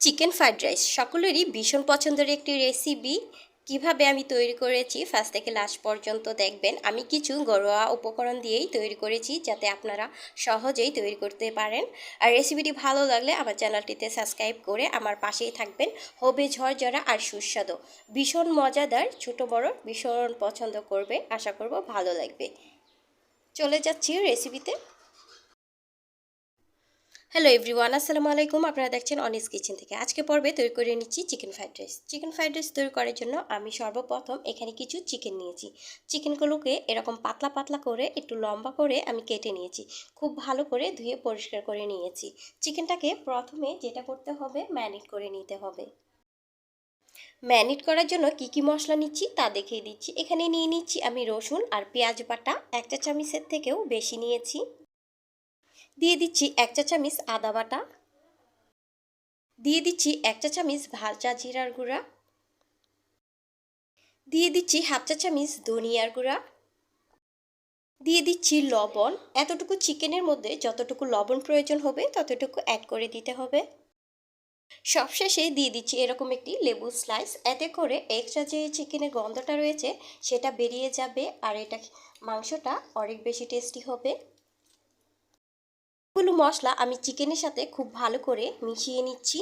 Chicken fried rice সকলেরই ভীষণ পছন্দের একটি রেসিপি কীভাবে আমি তৈরি করেছি ফার্স্ট থেকে লাস্ট পর্যন্ত দেখবেন। আমি কিছু ঘরোয়া উপকরণ দিয়েই তৈরি করেছি, যাতে আপনারা সহজেই তৈরি করতে পারেন। আর রেসিপিটি ভালো লাগলে আমার চ্যানেলটিতে সাবস্ক্রাইব করে আমার পাশেই থাকবেন। হবে ঝরঝরা আর সুস্বাদু। ভীষণ মজাদার, ছোট বড় ভীষণ পছন্দ করবে। আশা করব ভালো লাগবে। চলে যাচ্ছি রেসিপিতে হ্যালো এভরিওয়ান আসসালামু আলাইকুম। আপনারা দেখছেন অনিস কিচেন থেকে। আজকে পর্বে তৈরি করে নিচ্ছি chicken fried rice chicken fried rice তৈরি করার জন্য আমি সর্বপ্রথম এখানে কিছু চিকেন নিয়েছি। চিকেনগুলোকে এরকম পাতলা পাতলা করে, একটু লম্বা করে আমি কেটে নিয়েছি। খুব ভালো করে ধুয়ে পরিষ্কার করে নিয়েছি। চিকেনটাকে প্রথমে যেটা করতে হবে ম্যারিনেট করে নিতে হবে। ম্যারিনেট করার জন্য কি কি মশলা নিচ্ছি তা দেখিয়ে দিচ্ছি। এখানে নিয়ে নিচ্ছি আমি রসুন আর পেঁয়াজ বাটা। একটা চামিচের থেকেও বেশি নিয়েছি। দিয়ে দিচ্ছি এক চা চামিচ আদা বাটা। দিয়ে দিচ্ছি এক চা চামিচ ভাজা জিরার গুঁড়া। দিয়ে দিচ্ছি হাফ চা চামিচ ধনিয়ার গুঁড়া। দিয়ে দিচ্ছি লবণ। এতটুকু চিকেনের মধ্যে যতটুকু লবণ প্রয়োজন হবে ততটুকু অ্যাড করে দিতে হবে। সবশেষে দিয়ে দিচ্ছি এরকম একটি লেবু স্লাইস এতে করে এক্সট্রা যে চিকেনের গন্ধটা রয়েছে সেটা বেরিয়ে যাবে আর এটা মাংসটা অনেক বেশি টেস্টি হবে। গুলো মশলা আমি চিকেনের সাথে খুব ভালো করে মিশিয়ে নিচ্ছি।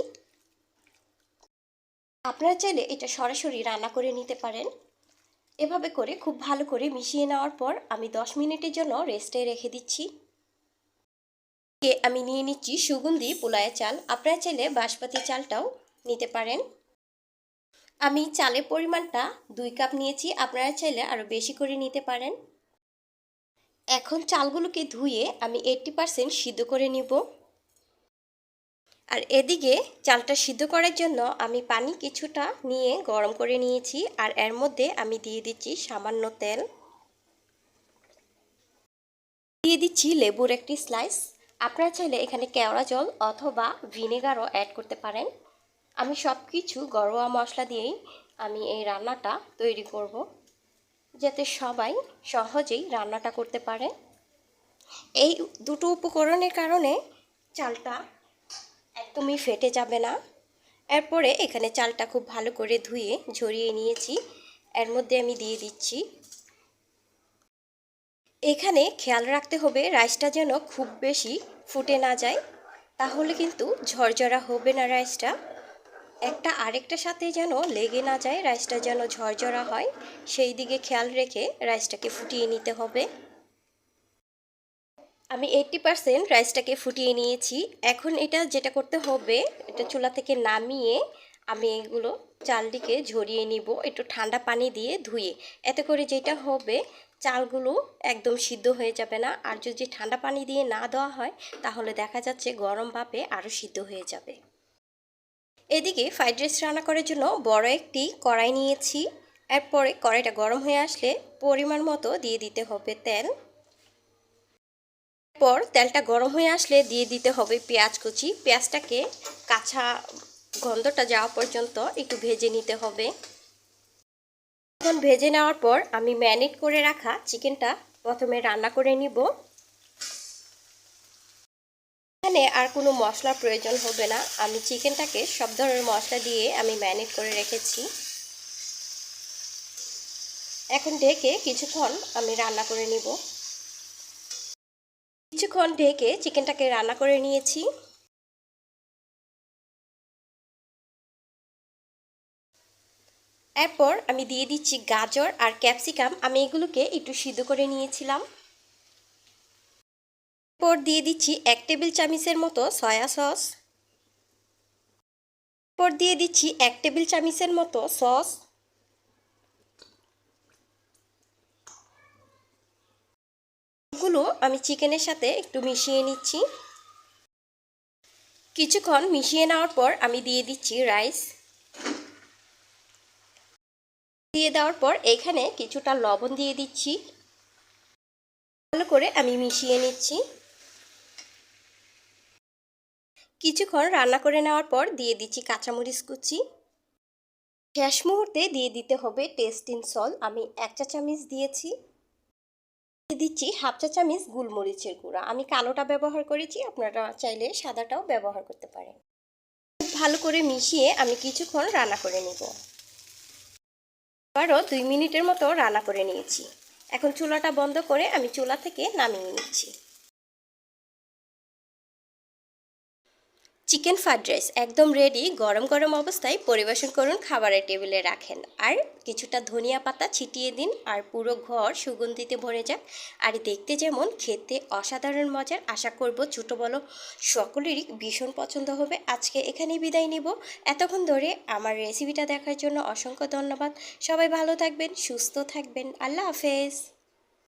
আপনারা চাইলে এটা সরাসরি রান্না করে নিতে পারেন। এভাবে করে খুব ভালো করে মিশিয়ে নেওয়ার পর আমি দশ মিনিটের জন্য রেস্টে রেখে দিচ্ছি। কে আমি নিয়ে নিচ্ছি সুগন্ধি পোলায়া চাল। আপনারা চাইলে বাসপাতি চালটাও নিতে পারেন। আমি চালের পরিমাণটা দুই কাপ নিয়েছি। আপনারা চাইলে আরও বেশি করে নিতে পারেন। এখন চালগুলোকে ধুয়ে আমি এইটটি পারসেন্ট সিদ্ধ করে নিব। আর এদিকে চালটা সিদ্ধ করার জন্য আমি পানি কিছুটা নিয়ে গরম করে নিয়েছি আর এর মধ্যে আমি দিয়ে দিচ্ছি সামান্য তেল। দিয়ে দিচ্ছি লেবুর একটি স্লাইস আপনারা চাইলে এখানে কেওড়া জল অথবা ভিনেগারও অ্যাড করতে পারেন। আমি সব কিছু ঘরোয়া মশলা দিয়েই আমি এই রান্নাটা তৈরি করব। যাতে সবাই সহজেই রান্নাটা করতে পারে। এই দুটো উপকরণের কারণে চালটা একদমই ফেটে যাবে না। এরপরে এখানে চালটা খুব ভালো করে ধুয়ে ঝরিয়ে নিয়েছি। এর মধ্যে আমি দিয়ে দিচ্ছি। এখানে খেয়াল রাখতে হবে রাইসটা যেন খুব বেশি ফুটে না যায়। তাহলে কিন্তু ঝরঝরা হবে না রাইসটা। একটা আরেকটার সাথে যেন লেগে না যায়, রাইসটা যেন ঝরঝরা হয়, সেই দিকে খেয়াল রেখে রাইসটাকে ফুটিয়ে নিতে হবে। আমি এইটটি পারসেন্ট রাইসটাকে ফুটিয়ে নিয়েছি। এখন এটা যেটা করতে হবে, এটা চুলা থেকে নামিয়ে আমি এগুলো চালটিকে ঝরিয়ে নিব, একটু ঠান্ডা পানি দিয়ে ধুয়ে। এতে করে যেটা হবে, চালগুলো একদম সিদ্ধ হয়ে যাবে না। আর যদি ঠান্ডা পানি দিয়ে না দেওয়া হয়, তাহলে দেখা যাচ্ছে গরম ভাপে আরও সিদ্ধ হয়ে যাবে। এদিকে ফ্রাইড রাইস রান্না করার জন্য বড় একটি কড়াই নিয়েছি। এরপরে কড়াইটা গরম হয়ে আসলে পরিমাণ মতো দিয়ে দিতে হবে তেল। এরপর তেলটা গরম হয়ে আসলে দিয়ে দিতে হবে পেঁয়াজ কুচি। পেঁয়াজটাকে কাঁচা গন্ধটা যাওয়া পর্যন্ত একটু ভেজে নিতে হবে। এখন ভেজে নেওয়ার পর আমি ম্যারিনেট করে রাখা চিকেনটা প্রথমে রান্না করে নিব। এখানে আর কোনো মশলার প্রয়োজন হবে না। আমি চিকেনটাকে সব ধরনের মশলা দিয়ে আমি ম্যারিনেট করে রেখেছি। এখন ঢেকে কিছুক্ষণ আমি রান্না করে নিব। কিছুক্ষণ ঢেকে চিকেনটাকে রান্না করে নিয়েছি। এরপর আমি দিয়ে দিচ্ছি গাজর আর ক্যাপসিকাম। আমি এগুলোকে একটু সিদ্ধ করে নিয়েছিলাম। এরপর দিয়ে দিচ্ছি এক টেবিল চামিচের মতো সয়া সস। এরপর দিয়ে দিচ্ছি এক টেবিল চামিচের মতো সস। গুলো আমি চিকেনের সাথে একটু মিশিয়ে নিচ্ছি। কিছুক্ষণ মিশিয়ে নেওয়ার পর আমি দিয়ে দিচ্ছি রাইস। দিয়ে দেওয়ার পর এখানে কিছুটা লবণ দিয়ে দিচ্ছি। ভালো করে আমি মিশিয়ে নিচ্ছি। কিছুক্ষণ রান্না করে নেওয়ার পর দিয়ে দিচ্ছি কাঁচামরিচ কুচি। শেষ মুহূর্তে দিয়ে দিতে হবে টেস্টিং সল আমি এক চা চামচ দিয়েছি। দিয়ে দিচ্ছি হাফ চা চামচ গুলমরিচের গুঁড়া। আমি কালোটা ব্যবহার করেছি, আপনারা চাইলে সাদাটাও ব্যবহার করতে পারেন। ভালো করে মিশিয়ে আমি কিছুক্ষণ রান্না করে নিব। আবারও দুই মিনিটের মতো রান্না করে নিয়েছি। এখন চুলাটা বন্ধ করে আমি চুলা থেকে নামিয়ে নিচ্ছি। চিকেন ফ্রাইড রাইস একদম রেডি গরম গরম অবস্থায় পরিবেশন করুন, খাবারের টেবিলে রাখেন। আর কিছুটা ধনিয়া পাতা ছিটিয়ে দিন, আর পুরো ঘর সুগন্ধিতে ভরে যাক। আর দেখতে যেমন খেতে অসাধারণ মজার, আশা করব ছোটো বলো সকলেরই ভীষণ পছন্দ হবে। আজকে এখানেই বিদায় নিব। এতক্ষণ ধরে আমার রেসিপিটা দেখার জন্য অসংখ্য ধন্যবাদ। সবাই ভালো থাকবেন, সুস্থ থাকবেন। আল্লাহ হাফেজ।